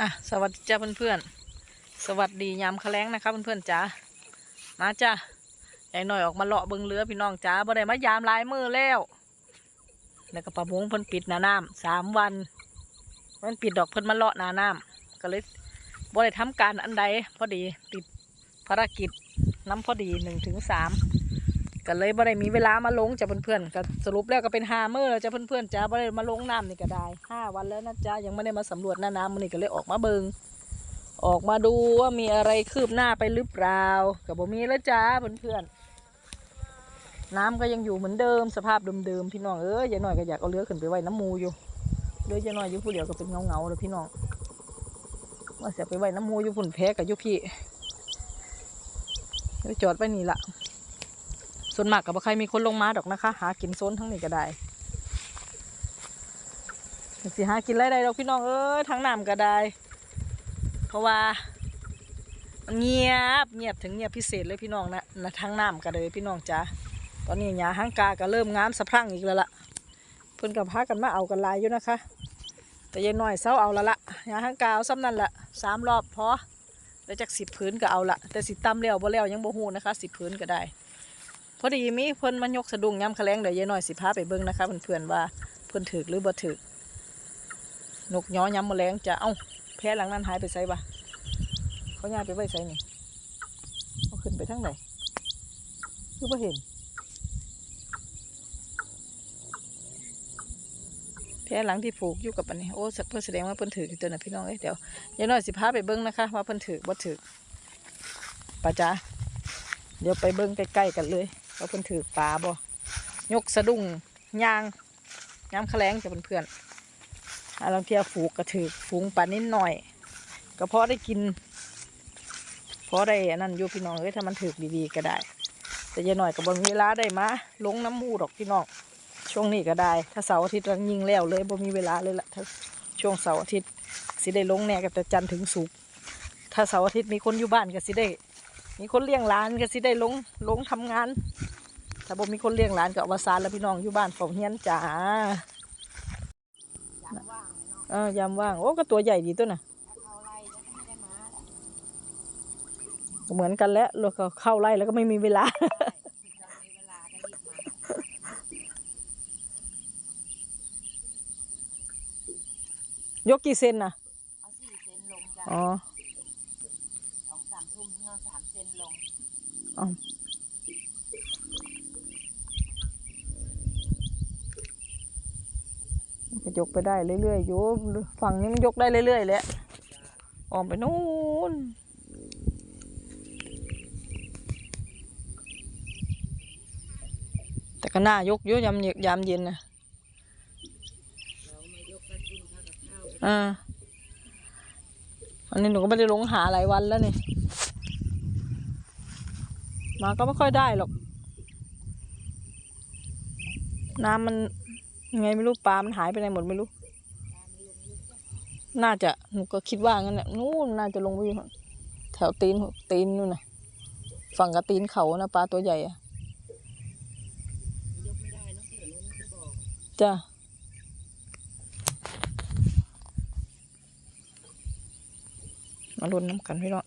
อะสวัสดีจ้าเพื่อนๆ สวัสดียามแคลงนะคะเพื่อนๆจ้ามาจ้าใหญ่หน่อยออกมาเลาะเบิงเรือพี่น้องจ้าบ่ได้มายามลายมือแล้ว แล้วก็ประมงเพิ่นปิดหน้าน้ำสามวันเพิ่นปิดดอกเพิ่นมาเลาะหน้าน้ำก็เลยบ่ได้ทำการอันใดพอดีติดภารกิจน้ำพอดีหนึ่งถึงสาม ก็เลยบ่ได้มีเวลามาลงจ้าเพื่อนๆก็สรุปแล้วก็เป็นห้ามื้อแล้วจ้าเพื่อนๆจ้าบ่ได้มาลงน้ำนี่ก็ได้ห้าวันแล้วนะจ้ายังไม่ได้มาสำรวจหน้าน้ำมันนี่ก็เลยออกมาเบิงออกมาดูว่ามีอะไรคืบหน้าไปหรือเปล่ากับบ่มีแล้วจ้าเพื่อนๆน้ำก็ยังอยู่เหมือนเดิมสภาพเดิมๆพี่น้องเอ้ยยายหน่อยก็อยากเอาเรือขึ้นไปไว้น้ำมูอยู่เรือยายหน่อยอยู่ผู้เดียวก็เป็นเงาๆเลยพี่น้องว่าเสียไปไว้น้ำมูอยู่ฝุ่นแพ้กับยุพี่จอดไปนี่ละ ส่วนมากกับใครมีคนลงมาดอกนะคะ หากินโซนทั้งนี้ก็ได้สิหากินไรได้ดอกพี่น้องเอ้ยทั้งน้ำก็ได้ เพราะว่าเงียบเงียบถึงเงียบพิเศษเลยพี่น้องนะนะทางน้ำกันเลยพี่น้องจ้าตอนนี้หญ้าห้างกาก็เริ่มงามสะพรั่งอีกแล้วล่ะเพิ่นกับพากันมาเอากันลายอยู่นะคะ แต่ยายน้อยเศร้าเอาละละหญ้าห้างกาเอาซ้ำนั่นละสามรอบพอแล้วจากสิบพื้นก็เอาละแต่สิตำแล้วบ่แล้ยวยังบ่ฮู้นะคะสิบพื้นก็ได้ พอดีมีเพิ่นมายกสะดุ้งย้ำแคลงเดี๋ยวยายน้อยสิพาไปเบิ่งนะคะเพื่อนๆว่าเพิ่นถือหรือบ่ถือนกย้อย้ำแมลงจะเอ้าแพ้หลังนั้นหายไปไสบะเขาย้ายไปไว้ไสนี่เขาขึ้นไปทางไหนคือบ่เห็นแพ้หลังที่ผูกอยู่กับอันนี้โอ้เพื่อแสดงว่าเพิ่นถืออยู่ตัวน่ะพี่น้องเอ้ยเดี๋ยวยายน้อยสิพาไปเบิ้งนะคะว่าเพิ่นถือบ่ถือป้าจ๋าเดี๋ยวไปเบิ้งใกล้ๆกันเลย ว่าเพิ่นถือปลาบ่ยกสะดุ้งยางยามแคลงจะเพื่อนๆอาลังเทียฝูกกระถือฝูงปลานิดหน่อย ก็พอได้กินเพอได้อันนั้นอยู่พี่น้องเอ้ยถ้ามันถือดีๆก็ได้ แต่ยาหน่อยกับบนเวลาได้มาลงน้ำมูดอกพี่น้องช่วงนี้ก็ได้ ถ้าเสาร์อาทิตย์รังยิงแล้วเลยบ่มีเวลาเลยล่ะถ้าช่วงเสาร์อาทิตย์สิได้ลงแน่กับแต่จันทร์ถึงศุกถ้าเสาร์อาทิตย์มีคนอยู่บ้านก็สิได้ มีคนเลี้ยงหลานก็สิได้ลงลงทำงาน ถ้าบ่มีคนเลี้ยงหลานก็อวสานแล้วพี่น้องอยู่บ้านเฝ้าเฮียนจ้าเออยามว่าง โอ้ก็ตัวใหญ่ดีตัวน่ะก็เหมือนกันแหล้วเราก็เข้าไล่แล้วก็ไม่มีเวลายกกี่เซนน่ะเอาสี่เซนลงจ้ะอ๋อสองสามทุ่มเงาสามเซนลง อ๋อก็ ยกไปได้เรื่อยๆอยู่ฝั่งนี้มันยกได้เรื่อยๆแหละออกไปนู่นแต่ก็น่ายกเยอะยามเย็นยามเย็นนะอ่าอันนี้หนูก็ไม่ได้ลงหาหลายวันแล้วนี่มาก็ไม่ค่อยได้หรอก น้ำมัน ยังไงไม่รู้ปลา มันหายไปไหนหมดไม่รู้ น่าจะหนูก็คิดว่างั้นแหละนู่นน่าจะลงไปอยู่แถวตีนตีนนู่นน่ะ ฝั่งกับตีนเขานะปลาตัวใหญ่อะยกไม่ได้เนอะเดี๋ยวนู้นจะบอกจ้ะมาลุ้นน้ำกันพี่น้อง